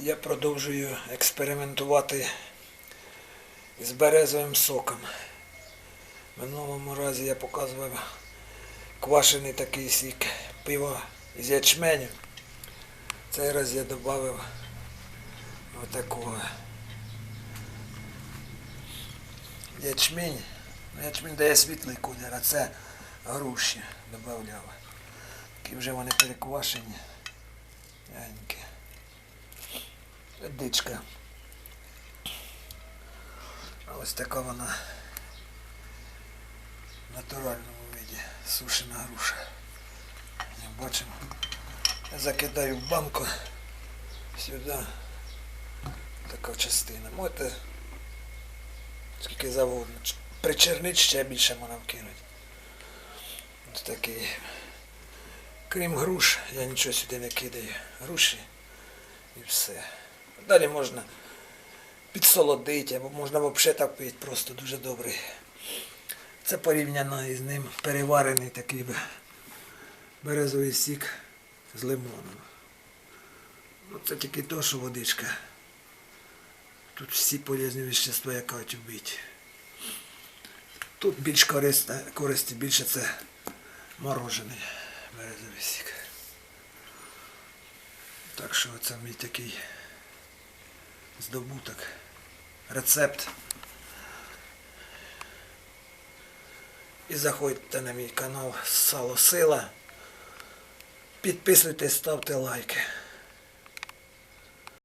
Я продовжую експериментувати з березовим соком. Минулому разі я показував квашений такий сік пиво з ячменю. Цей раз я додав отакого ячмінь. Ну, Ячмінь дає світлий колір, а це груші додавав. Такі вже вони переквашені. Яньки. Дичка. Ось така вона в натуральному виді. Сушена груша. Як бачимо. Закидаю в банку сюди. Така частина. Можете скільки завгодно. Причернить ще більше можна вкинути. Ось такий. Крім груш, я нічого сюди не кидаю. Груші і все. Далі можна підсолодити, або можна взагалі так пити, просто дуже добрий. Це порівняно із ним переварений такий бе- березовий сік з лимоном. Ну, це тільки то, що водичка. Тут всі полезні вещества, яка вбити. Тут більш користа, користі більше це морожений березовий сік. Так що це мій такий здобуток. Рецепт. І заходьте на мій канал Сало Сила. Підписуйтесь, ставте лайки.